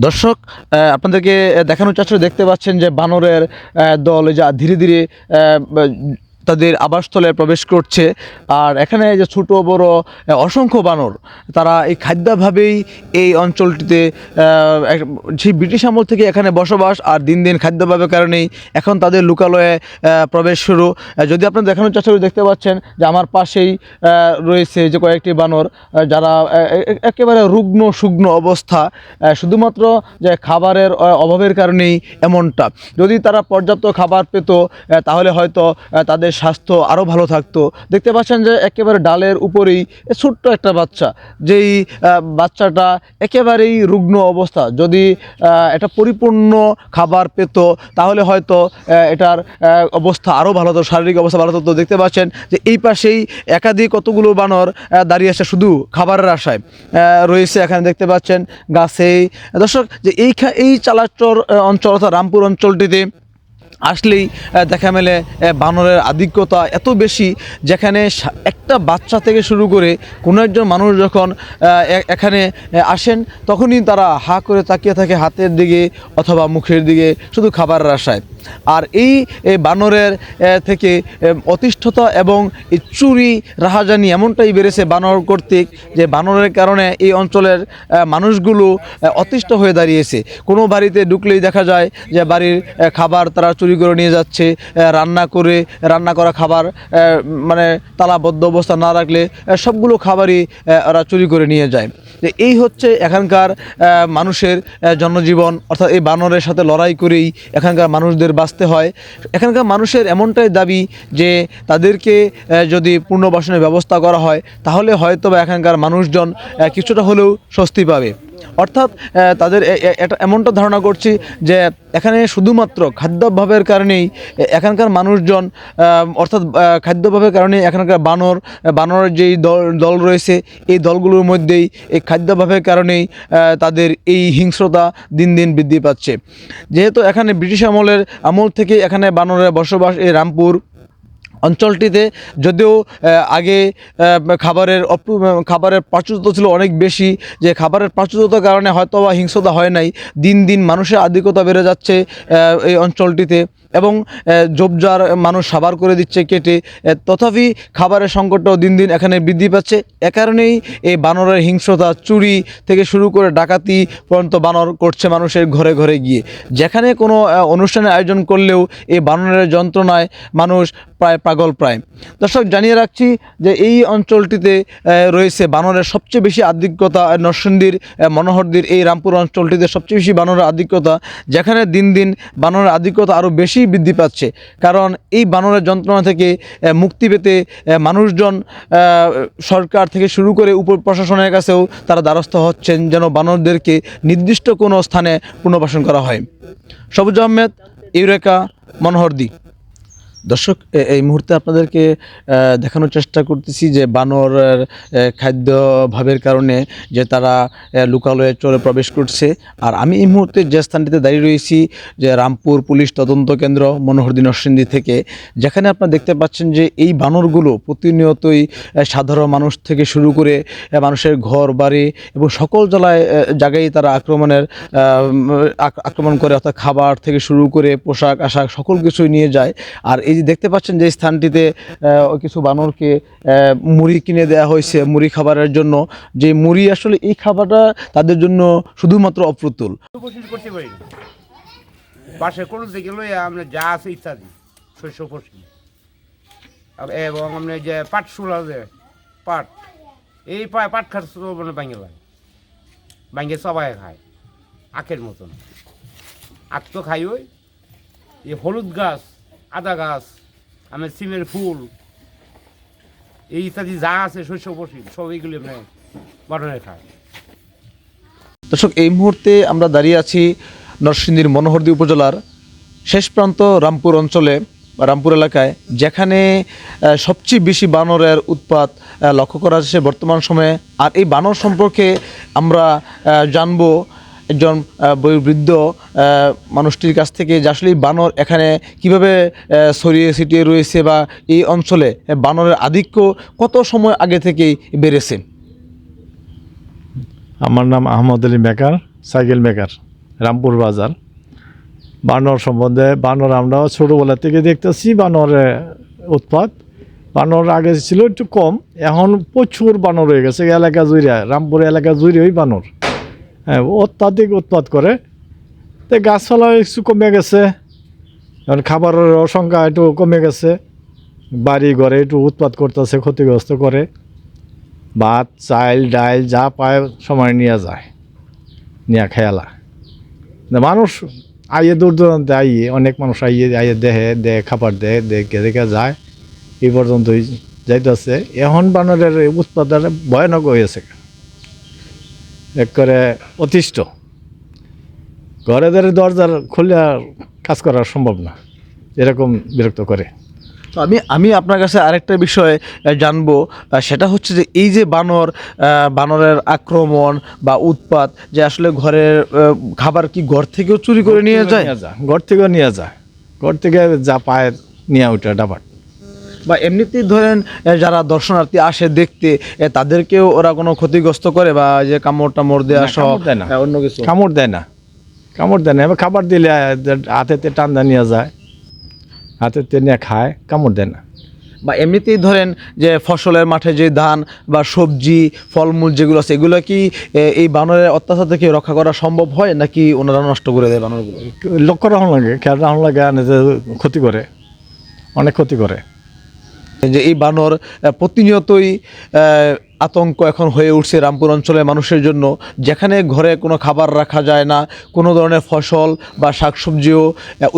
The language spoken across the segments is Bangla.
দর্শক আপনাদেরকে দেখানোর চেষ্টা দেখতে পাচ্ছেন যে বানরের দল যা ধীরে ধীরে তাদের আবাসস্থলে প্রবেশ করছে। আর এখানে যে ছোট বড় অসংখ্য বানর তারা এই খাদ্যাভাবেই এই অঞ্চলটিতে সেই ব্রিটিশ আমল থেকে এখানে বসবাস আর দিন দিন খাদ্যাভাবের কারণেই এখন তাদের লোকালয়ে প্রবেশ শুরু। যদি আপনারা দেখানোর চেষ্টা করে দেখতে পাচ্ছেন যে আমার পাশেই রয়েছে যে কয়েকটি বানর যারা একেবারে রুগ্ন শুগ্ন অবস্থা শুধুমাত্র যে খাবারের অভাবের কারণেই এমনটা। যদি তারা পর্যাপ্ত খাবার পেত তাহলে হয়তো আহ, তাদের স্বাস্থ্য আরও ভালো থাকতো। দেখতে পাচ্ছেন যে একেবারে ডালের উপরেই ছোট্ট একটা বাচ্চা, যেই বাচ্চাটা একেবারেই রুগ্ন অবস্থা। যদি এটা পরিপূর্ণ খাবার পেত, তাহলে হয়তো এটার অবস্থা আরও ভালো হতো, শারীরিক অবস্থা ভালো হতো। দেখতে পাচ্ছেন যে এই পাশেই একাধিক কতগুলো বানর দাঁড়িয়ে আছে শুধু খাবারের আশায়। রয়েছে এখানে দেখতে পাচ্ছেন গাছেই। দর্শক, যে এই এই চালাচর অঞ্চল অর্থাৎ রামপুর অঞ্চলটিতে আসলেই দেখা মেলে বানরের আধিক্যতা এত বেশি যেখানে একটা বাচ্চা থেকে শুরু করে কোনো একজন মানুষ যখন এখানে আসেন, তখনই তারা হা করে তাকিয়ে থাকে হাতের দিকে অথবা মুখের দিকে, শুধু খাবারের আশায়। আর এই বানরের থেকে অতিষ্ঠতা এবং চুরি, রাহাজানি এমনটাই বেড়েছে বানর কর্তৃক যে বানরের কারণে এই অঞ্চলের মানুষগুলো অতিষ্ঠ হয়ে দাঁড়িয়েছে। কোনো বাড়িতে ঢুকলেই দেখা যায় যে বাড়ির খাবার তারা চুরি করে নিয়ে যাচ্ছে রান্না করে, রান্না করা খাবার মানে তালাবদ্ধ অবস্থা না রাখলে সবগুলো খাবারই ওরা চুরি করে নিয়ে যায়। যে এই হচ্ছে এখানকার মানুষের জনজীবন, অর্থাৎ এই বানরের সাথে লড়াই করেই এখানকার মানুষদের বাঁচতে হয়। এখানকার মানুষের এমনটাই দাবি যে তাদেরকে যদি পুনর্বাসনের ব্যবস্থা করা হয়, তাহলে হয়তো বা এখানকার মানুষজন কিছুটা হলেও স্বস্তি পাবে। অর্থাৎ তাদের এটা এমনটা ধারণা করছি যে এখানে শুধুমাত্র খাদ্যাভাবের কারণেই এখানকার মানুষজন অর্থাৎ খাদ্যাভাবের কারণে এখানকার বানর বানরের যেই দল দল রয়েছে, এই দলগুলোর মধ্যেই এই খাদ্যাভাবের কারণেই তাদের এই হিংস্রতা দিন দিন বৃদ্ধি পাচ্ছে। যেহেতু এখানে ব্রিটিশ আমলের আমল থেকে এখানে বানরের বসবাস, এই রামপুর অঞ্চলটিতে যদিও আগে খাবারের খাবারের প্রাচুর্য ছিল অনেক বেশি, যে খাবারের প্রাচুর্যতার কারণে হয়তো বা হিংস্রতা হয় নাই। দিন দিন মানুষের আধিক্যতা বেড়ে যাচ্ছে এই অঞ্চলটিতে এবং জবজার মানুষ সাবার করে দিচ্ছে, কেটে তথাপি খাবারের সংকটটাও দিন দিন এখানে বৃদ্ধি পাচ্ছে। এ কারণেই এই বানরের হিংস্রতা চুরি থেকে শুরু করে ডাকাতি পর্যন্ত বানর করছে মানুষের ঘরে ঘরে গিয়ে। যেখানে কোনো অনুষ্ঠানের আয়োজন করলেও এই বানরের যন্ত্রণায় মানুষ প্রায় পাগল প্রায়। দর্শক জানিয়ে রাখছি যে এই অঞ্চলটিতে রয়েছে বানরের সবচেয়ে বেশি আধিক্যতা নরসিংদীর আহ, এই রামপুর অঞ্চলটিতে সবচেয়ে বেশি বানরের আধিক্যতা যেখানে দিন দিন বানরের আধিক্যতা আরও বেশি বৃদ্ধি পাচ্ছে। কারণ এই বানরের যন্ত্রণা থেকে মুক্তি পেতে মানুষজন সরকার থেকে শুরু করে উপ প্রশাসনের কাছেও তারা দ্বারস্থ হচ্ছেন যেন বানরদেরকে নির্দিষ্ট কোনো স্থানে পুনর্বাসন করা হয়। সবুজ আহমেদ ইউরেকা মনোহরদী। দর্শক এই মুহূর্তে আপনাদেরকে দেখানোর চেষ্টা করতেছি যে বানরের আহ, খাদ্যভাবের কারণে যে তারা লোকালয়ে চলে প্রবেশ করছে। আর আমি এই মুহূর্তে যে স্থানটিতে দাঁড়িয়ে রয়েছি যে রামপুর পুলিশ তদন্ত কেন্দ্র মনোহরদী নরসিংদী থেকে যেখানে আপনারা দেখতে পাচ্ছেন যে এই বানরগুলো প্রতিনিয়তই সাধারণ মানুষ থেকে শুরু করে মানুষের ঘর বাড়ি এবং সকল জেলায় জায়গায় তারা আক্রমণের আক- আক্রমণ করে অর্থাৎ খাবার থেকে শুরু করে পোশাক আশাক সকল কিছুই নিয়ে যায়। আর এই যে দেখতে পাচ্ছেন যে স্থানটিতে কিছু বানরকে মুড়ি কিনে দেওয়া হয়েছে মুড়ি খাবারের জন্য। যে মুড়ি আসলে এই খাবারটা তাদের জন্য শুধুমাত্র অপ্রতুল। পাশে কোনো থেকে লইয়া আমরা যা আছে ইত্যাদি, শস্য ফসল। এবং আমরা যে পাট শুলা যে পাট। এই পাট খাট মানে ভাঙে লাগে ভাঙে সবাই খায়, আখের মতন। আখ তো খাই ওই। এই হলুদ গাছ আদা গাছ, আমার সিমের ফুল, এই ইত্যাদি যা আছে শস্য ফসল সব এইগুলি আমরা বানানো খায় দর্শক, এই মুহূর্তে আমরা দাঁড়িয়ে আছি নরসিংদীর মনোহরদী উপজেলার শেষ প্রান্ত রামপুর অঞ্চলে রামপুর এলাকায়, যেখানে সবচেয়ে বেশি বানরের উৎপাত লক্ষ্য করা যাচ্ছে বর্তমান সময়ে। আর এই বানর সম্পর্কে আমরা জানব একজন বয়োবৃদ্ধ মানুষটির কাছ থেকে যে আসলে বানর এখানে কীভাবে ছড়িয়ে ছিটিয়ে রয়েছে বা এই অঞ্চলে বানরের আধিক্য কত সময় আগে থেকেই বেড়েছে? আমার নাম Ahmad Ali maker cycle maker Rampur Bazar. বানর সম্বন্ধে, বানর আমরা ছোটোবেলা থেকে দেখতেছি, বানরের উৎপাত। বানর আগে ছিল একটু কম, এখন প্রচুর বানর হয়ে গেছে, এলাকা জুড়ে, রামপুর এলাকা জুড়েই বানর। অত্যাধিক উৎপাত করে। তো গাছপালা একটু কমে গেছে। খাবারের সংখ্যা একটু কমে গেছে। বাড়ি ঘরে একটু উৎপাত করতেছে, ক্ষতিগ্রস্ত করে। ভাত, চাল, ডাল যা পায় সময় নিয়ে যায়, নিয়ে খেয়ালা মানুষ আইয়ে দূর দূরান্তে আইয়ে, অনেক মানুষ আইয়ে আইয়ে দেহে দেহে খাবার দেহে দেখে দেখে যায়। এই পর্যন্তই যাইতেছে। এখন বানরের উৎপাদন ভয়ানক হয়েছে। এক করে অতিষ্ঠ। ঘরে ধরে দরজার খুলে আর কাজ করা সম্ভব না। এরকম বিরক্ত করে। তো আমি আমি আপনার কাছে আরেকটা বিষয় জানব। সেটা হচ্ছে যে এই যে বানর বানরের আক্রমণ বা উৎপাত যে আসলে ঘরের খাবার কি ঘর থেকেও চুরি করে নিয়ে যায়? ঘর থেকেও নিয়ে যায়। ঘর থেকে যা পায় নিয়ে ওইটা ডাবার বা এমনিতেই ধরেন যারা দর্শনার্থী আসে দেখতে তাদেরকেও ওরা কোনো ক্ষতিগ্রস্ত করে বা যে কামড় টামড় দেওয়া না, সহ না। অন্য কিছু? কামড় দেয় না। কামড় দেয় না। এবার খাবার দিলে হাতেতে টান্দা নিয়ে যায় হাতেতে নিয়ে খায় কামড় দেয় না। বা এমনিতেই ধরেন যে ফসলের মাঠে যে ধান বা সবজি ফলমূল যেগুলো আছে এগুলো কি এই বানরের অত্যাচার থেকে রক্ষা করা সম্ভব হয় নাকি ওনারা নষ্ট করে দেয় বানরগুলো? লক্ষ্য রাখুন লাগে খেয়াল রাখুন লাগে আর ক্ষতি করে অনেক ক্ষতি করে। যে এই বানর প্রতিনিয়তই আতঙ্ক এখন হয়ে উঠছে রামপুর অঞ্চলের মানুষের জন্য। যেখানে ঘরে কোনো খাবার রাখা যায় না, কোনো ধরনের ফসল বা শাকসবজিও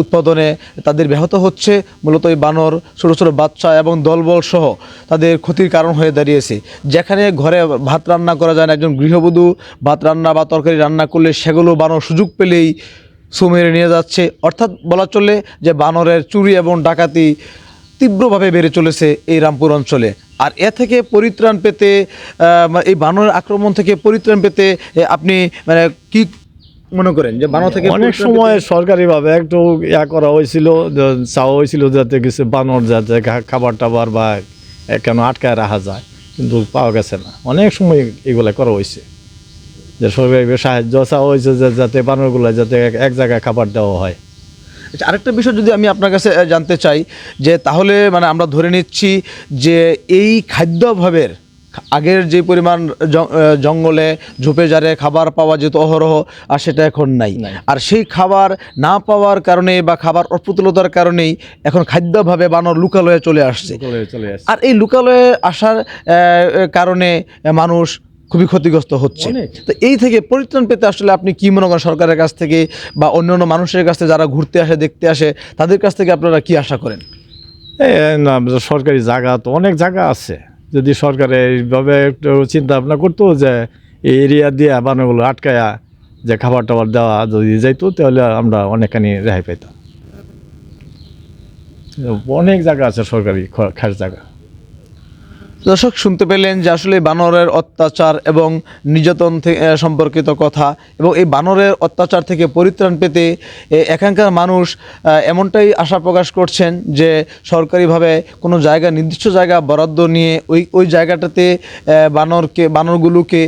উৎপাদনে তাদের ব্যাহত হচ্ছে। মূলত এই বানর, ছোটো ছোটো বাচ্চা এবং দলবল সহ তাদের ক্ষতির কারণ হয়ে দাঁড়িয়েছে। যেখানে ঘরে ভাত রান্না করা যায় না, একজন গৃহবধূ ভাত রান্না বা তরকারি রান্না করলে সেগুলো বানর সুযোগ পেলেই সু মেরে নিয়ে যাচ্ছে। অর্থাৎ বলা চলে যে বানরের চুরি এবং ডাকাতি তীব্রভাবে বেড়ে চলেছে এই রামপুর অঞ্চলে। আর এ থেকে পরিত্রাণ পেতে মানে এই বানরের আক্রমণ থেকে পরিত্রাণ পেতে আপনি মানে কি মনে করেন যে বানর থেকে অনেক সময় সরকারিভাবে একটু ইয়া করা হয়েছিল চাওয়া হয়েছিল যাতে কিছু বানর যাতে খাবার টাবার বা কেন আটকায় রাখা যায় কিন্তু পাওয়া গেছে না। অনেক সময় এগুলা করা হয়েছে। যে সরকারি সাহায্য চাওয়া হয়েছে যে যাতে বানরগুলো যাতে এক জায়গায় খাবার দেওয়া হয়। আচ্ছা, আরেকটা বিষয় যদি আমি আপনার কাছে জানতে চাই যে তাহলে মানে আমরা ধরে নিচ্ছি যে এই খাদ্যাভাবের আগের যে পরিমাণ জঙ্গলে ঝোপে জারে খাবার পাওয়া যেত অহরহ আর সেটা এখন নাই। আর সেই খাবার না পাওয়ার কারণে বা খাবার অপ্রতুলতার কারণেই এখন খাদ্যভাবে বানর লুকালয়ে চলে আসছে। আর এই লুকালয়ে আসার কারণে মানুষ খুবই ক্ষতিগ্রস্ত হচ্ছে। তো এই থেকে পরিত্রাণ পেতে আসলে আপনি কি মনে করেন সরকারের কাছ থেকে বা অন্যান্য মানুষের কাছ থেকে যারা ঘুরতে আসে দেখতে আসে তাদের কাছ থেকে আপনারা কি আশা করেন? না সরকারি জায়গা তো অনেক জায়গা আছে। যদি সরকার এইভাবে একটু চিন্তা ভাবনা করতো যে এই এরিয়া দিয়ে বানরগুলো আটকায়া যে খাবার টাবার দেওয়া যদি যাইতো তাহলে আমরা অনেকখানি রেহাই পাইতাম। অনেক জায়গা আছে সরকারি খ- খাস জায়গা। দর্শক, শুনতে পেলেন যে আসলে বানরের অত্যাচার এবং নির্যাতন সম্পর্কিত কথা এবং এই বানরের অত্যাচার থেকে পরিত্রাণ পেতে এখানকার মানুষ এমনটাই আশা প্রকাশ করছেন যে সরকারিভাবে কোনো জায়গা, নির্দিষ্ট জায়গা বরাদ্দ নিয়ে ওই ওই জায়গাটাতে বানরকে, বানরগুলোকে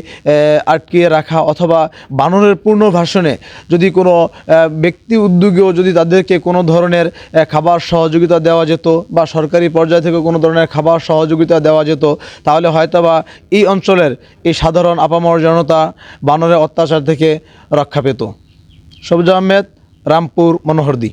আটকিয়ে রাখা অথবা বানরের পূর্ণ ভাষণে যদি কোনো ব্যক্তি উদ্যোগেও যদি তাদেরকে কোনো ধরনের খাবার সহযোগিতা দেওয়া যেত বা সরকারি পর্যায় থেকে কোনো ধরনের খাবার সহযোগিতা দেওয়া যেত তাহলে হয়তোবা এই অঞ্চলের এই সাধারণ আপামর জনতা বানরের অত্যাচার থেকে রক্ষা পেত। সবুজ আহমেদ, রামপুর, মনোহরদী।